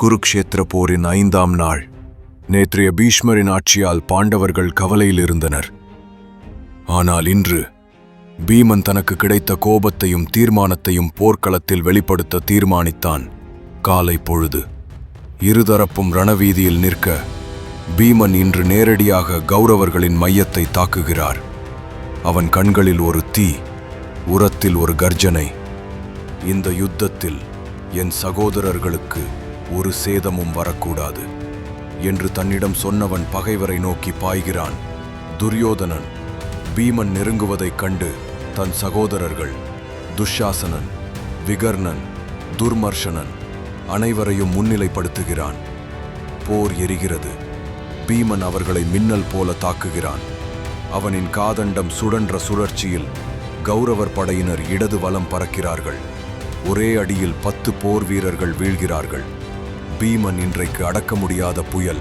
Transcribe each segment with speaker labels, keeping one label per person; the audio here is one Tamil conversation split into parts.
Speaker 1: குருக்ஷேத்திர போரின் ஐந்தாம் நாள். நேற்றைய பீஷ்மரின் ஆட்சியால் பாண்டவர்கள் கவலையில் இருந்தனர் ஆனால் இன்று பீமன் தனக்கு கிடைத்த கோபத்தையும் தீர்மானத்தையும் போர்க்களத்தில் வெளிப்படுத்த தீர்மானித்தான். காலை பொழுது இருதரப்பும் ரணவீதியில் நிற்க பீமன் இன்று நேரடியாக கௌரவர்களின் மையத்தை தாக்குகிறார். அவன் கண்களில் ஒரு தீ உரத்தில் ஒரு கர்ஜனை. இந்த யுத்தத்தில் என் சகோதரர்களுக்கு ஒரு சேதமும் வரக்கூடாது என்று தன்னிடம் சொன்னவன் பகைவரை நோக்கி பாய்கிறான். துரியோதனன் பீமன் நெருங்குவதைக் கண்டு தன் சகோதரர்கள் துஷாசனன் விகர்ணன் துர்மர்ஷனன் அனைவரையும் முன்னிலைப்படுத்துகிறான். போர் எரிகிறது. பீமன் அவர்களை மின்னல் போல தாக்குகிறான். அவனின் காதண்டம் சுழன்ற சுழற்சியில் கௌரவர் படையினர் இடது வலம் பறக்கிறார்கள். ஒரே அடியில் பத்து போர் வீரர்கள் வீழ்கிறார்கள். பீமன் இன்றைக்கு அடக்க முடியாத புயல்.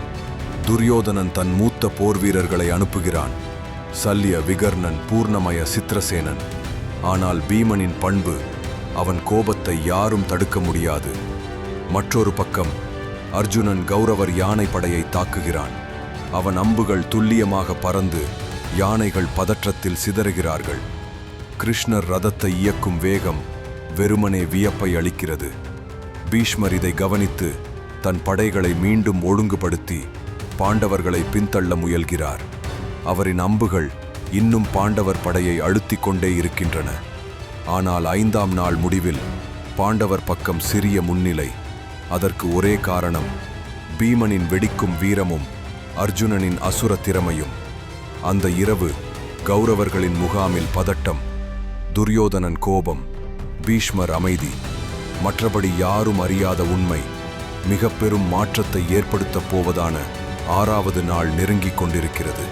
Speaker 1: துரியோதனன் தன் மூத்த போர் வீரர்களை அனுப்புகிறான். சல்லிய விகர்ணன் பூர்ணமய சித்திரசேனன். ஆனால் பீமனின் பண்பு அவன் கோபத்தை யாரும் தடுக்க முடியாது. மற்றொரு பக்கம் அர்ஜுனன் கௌரவர் யானை படையை தாக்குகிறான். அவன் அம்புகள் துல்லியமாக பறந்து யானைகள் பதற்றத்தில் சிதறுகிறார்கள். கிருஷ்ணர் ரதத்தை இயக்கும் வேகம் வெறுமனே வியப்பை அளிக்கிறது. பீஷ்மர் இதை கவனித்து தன் படைகளை மீண்டும் ஒழுங்குபடுத்தி பாண்டவர்களை பின்தள்ள முயல்கிறார். அவரின் அம்புகள் இன்னும் பாண்டவர் படையை அழுத்திக் கொண்டே இருக்கின்றன. ஆனால் ஐந்தாம் நாள் முடிவில் பாண்டவர் பக்கம் சிறிய முன்னிலை. அதற்கு ஒரே காரணம் பீமனின் வெடிக்கும் வீரமும் அர்ஜுனனின் அசுர திறமையும். அந்த இரவு கௌரவர்களின் முகாமில் பதட்டம் துரியோதனன் கோபம் பீஷ்மர் அமைதி மற்றபடி யாரும் அறியாத உண்மை மிக பெரும் மாற்றத்தை ஏற்படுத்தப் போவதான ஆறாவது நாள் நெருங்கிக் கொண்டிருக்கிறது.